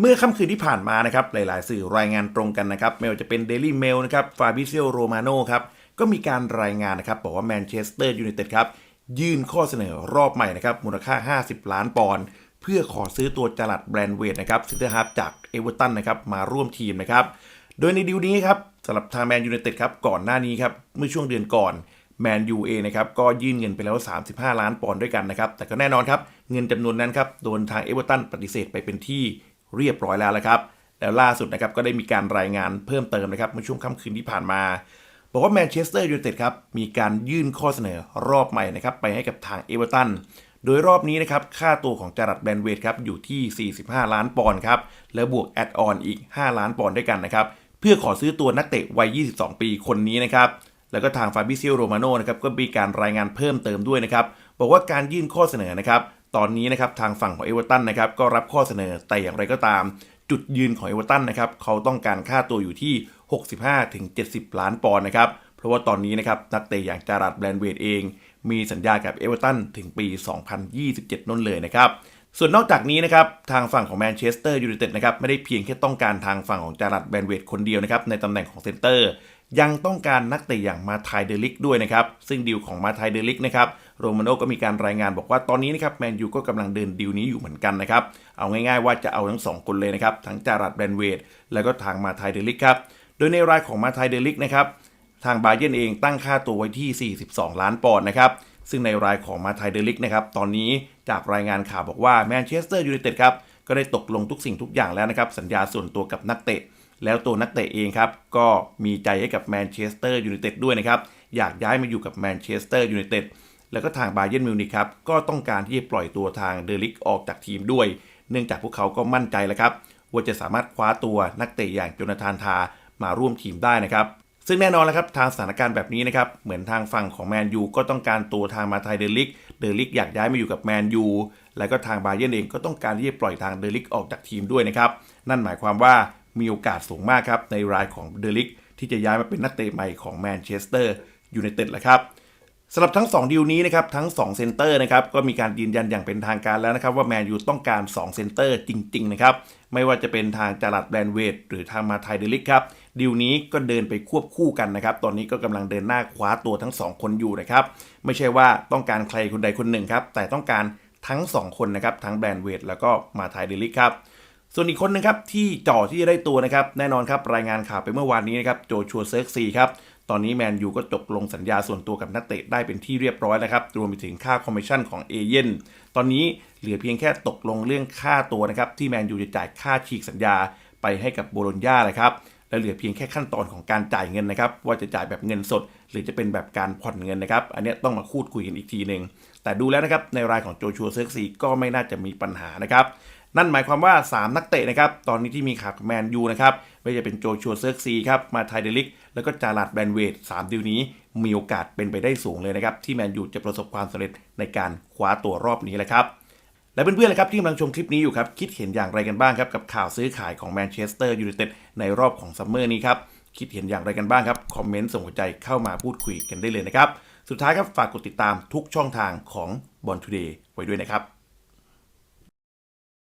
เมื่อค่ำคืนที่ผ่านมานะครับหลาย ๆ สื่อรายงานตรงกันนะครับไม่ว่าจะเป็น Daily Mail นะครับฟาบิเซียโรมาโนครับก็มีการรายงานนะครับบอกว่าแมนเชสเตอร์ยูไนเต็ดครับยื่นข้อเสนอรอบใหม่นะครับมูลค่า 50 ล้านปอนด์เพื่อขอซื้อตัวจลัดแบรนด์เวทนะครับซิเตอร์ฮาร์จากเอเวอร์ตันนะครับมาร่วมทีมนะครับโดยในดีลนี้ครับสำหรับทางแมนยูไนเต็ดครับก่อนหน้านี้ครับเมื่อช่วงเดือนก่อนแมนยูเอนะครับก็ยื่นเงินไปแล้ว 35 ล้านปอนด์ด้วยกันนะครับแต่ก็แน่นอนครับเงินจำนวนนั้นครับโดนทางเอเวอร์ตันปฏิเสธไปเป็นที่ เรียบร้อยแล้วละครับ แล้วล่าสุดนะครับก็ได้มีการรายงานเพิ่มเติมนะครับเมื่อช่วงค่ำคืนที่ผ่านมา บอกว่าแมนเชสเตอร์ยูไนเต็ดครับมีการยื่นข้อเสนอรอบใหม่นะครับไปให้กับทางเอเวอร์ตันโดยรอบนี้นะครับค่าตัวของจารัดแบนเวทครับอยู่ที่ 45 ล้านปอนด์ครับแล้วบวกแอดออนอีก 5 ล้านปอนด์ด้วยกันนะครับเพื่อขอซื้อตัวนักเตะวัย 22 ปีคนนี้นะครับแล้วก็ทางฟาบิเซียโรมาโนนะครับก็มีการรายงานเพิ่มเติมด้วยนะครับบอกว่าการยื่นข้อเสนอนะครับ ตอนนี้นะครับทางฝั่งของเอเวอร์ตันนะครับก็รับข้อเสนอแต่อย่างไรก็ตาม จุดยืนของเอเวอร์ตันนะครับเขาต้องการค่าตัวอยู่ที่ 65-70 ล้านปอนด์นะครับเพราะว่าตอนนี้นะครับนักเตะอย่างจารัดแบรนเวดเอง มีสัญญากับเอเวอร์ตันถึงปี 2027นั่นเลยนะครับส่วนนอกจากนี้นะครับทางฝั่งของแมนเชสเตอร์ยูไนเต็ดนะครับไม่ได้เพียงแค่ต้องการทางฝั่งของจารัดแบรนเวดคนเดียวนะครับในตำแหน่งของเซนเตอร์ ยังต้องการนักเตะอย่างมาไทเดลิกด้วยนะครับ ซึ่งดีลของมาไทเดลิกนะครับโรมาโนก็มีการรายงานบอกว่าตอนนี้นะครับแมนยูก็กำลังเดินดีลนี้อยู่เหมือนกันนะครับ เอาง่ายๆว่าจะเอาทั้งสองคนเลยนะครับ ทั้งจารัดแบรนเวดแล้วก็ทางมาไทเดลิกครับ โดยในรายของมาไทเดลิกนะครับทางบาเยนเองตั้งค่าตัวไว้ที่ 42 ล้านปอนด์นะครับซึ่งในรายของมาไทเดลิกนะครับตอนนี้จากรายงานข่าวบอกว่าแมนเชสเตอร์ยูไนเต็ดครับก็ได้ตกลงทุกสิ่งทุกอย่างแล้วนะครับสัญญาส่วนตัวกับนักเตะ แล้วตัวนักเตะเองครับ ก็มีใจให้กับแมนเชสเตอร์ยูไนเต็ดด้วยนะครับ อยากย้ายมาอยู่กับแมนเชสเตอร์ยูไนเต็ดแล้วก็ทางบาเยร์นมิวนิกครับก็ต้องการที่จะปล่อยตัวทางเดลิกออกจากทีมด้วย เนื่องจากพวกเขาก็มั่นใจแล้วครับ ว่าจะสามารถคว้าตัวนักเตะอย่างโจนาธานทามาร่วมทีมได้นะครับซึ่งแน่นอนแล้วครับทางสถานการณ์แบบนี้นะครับเหมือนทางฝั่งของแมนยูก็ต้องการตัวทางมาไทยเดลิกเดลิกอยากย้ายมาอยู่กับแมนยูแล้วก็ทางบาเยร์นเองก็ต้องการที่จะปล่อยทางเดลิกออกจากทีมด้วยนะครับนั่นหมายความว่า มีโอกาสสูงมากครับ ในรายของเดลิกที่จะย้ายมาเป็นนักเตะใหม่ของแมนเชสเตอร์ยูไนเต็ดแหละครับสำหรับทั้ง 2 ดีลนี้นะครับทั้ง2เซนเตอร์นะครับก็มีการยืนยันอย่างเป็นทางการแล้วนะครับ ว่าแมนยูต้องการ2เซนเตอร์จริงๆนะครับไม่ว่าจะเป็นทางจารัดแบรนเวดหรือทางมาไทเดลิกครับดีลนี้ก็เดินไปควบคู่กันนะครับ ตอนนี้ก็กำลังเดินหน้าคว้าตัวทั้ง 2 คนอยู่นะครับ ไม่ใช่ว่าต้องการใครคนใดคนหนึ่งครับแต่ต้องการทั้ง 2 คนนะครับทั้งแบรนเวดแล้วก็มาไทเดลิกครับ ส่วนอีกคนนึงครับที่จ่อที่จะได้ตัวนะครับแน่นอนครับรายงานข่าวไปเมื่อวานนี้นะครับโจชัวเซิร์กซีครับตอนนี้แมนยูก็จบลงสัญญาส่วนตัวกับนักเตะได้เป็นที่เรียบร้อยแล้วครับรวมไปถึงค่าคอมมิชชั่นของเอเย่นตอนนี้เหลือเพียงแค่ตกลงเรื่องค่าตัวนะครับที่แมนยูจะจ่ายค่าฉีกสัญญาไปให้กับโบโลญญาเลยครับและเหลือเพียงแค่ขั้นตอนของการจ่ายเงินนะครับว่าจะจ่ายแบบเงินสด หรือจะเป็นแบบการผ่อนเงินนะครับ อันนี้ต้องมาคูดคุยกันอีกทีหนึ่งแต่ดูแล้วนะครับในรายของโจชัวเซิร์กซีก็ไม่น่าจะมีปัญหานะครับ นั่นหมายความว่า 3 นักเตะนะครับ ตอนนี้ที่มีข่าวแมนยูนะครับ ไม่ว่าจะเป็นโจชัวเซิร์กซีครับ มาไทเดลิก แล้วก็จารัดแบรนเวด3ดิวนี้มีโอกาสเป็นไปได้สูงเลยนะครับ ที่แมนยูจะประสบความสำเร็จในการคว้าตัวรอบนี้แหละครับ และเพื่อนๆนะครับที่กำลังชมคลิปนี้อยู่ครับคิดเห็นอย่างไรกันบ้างครับกับข่าวซื้อขายของแมนเชสเตอร์ยูไนเต็ดในรอบของซัมเมอร์นี้ครับคิดเห็นอย่างไรกันบ้างครับคอมเมนต์ส่งหัวใจเข้ามาพูดคุยกันได้เลยนะครับสุดท้ายครับฝากกดติดตามทุกช่องทางของบอลทูเดย์ไว้ด้วยนะครับ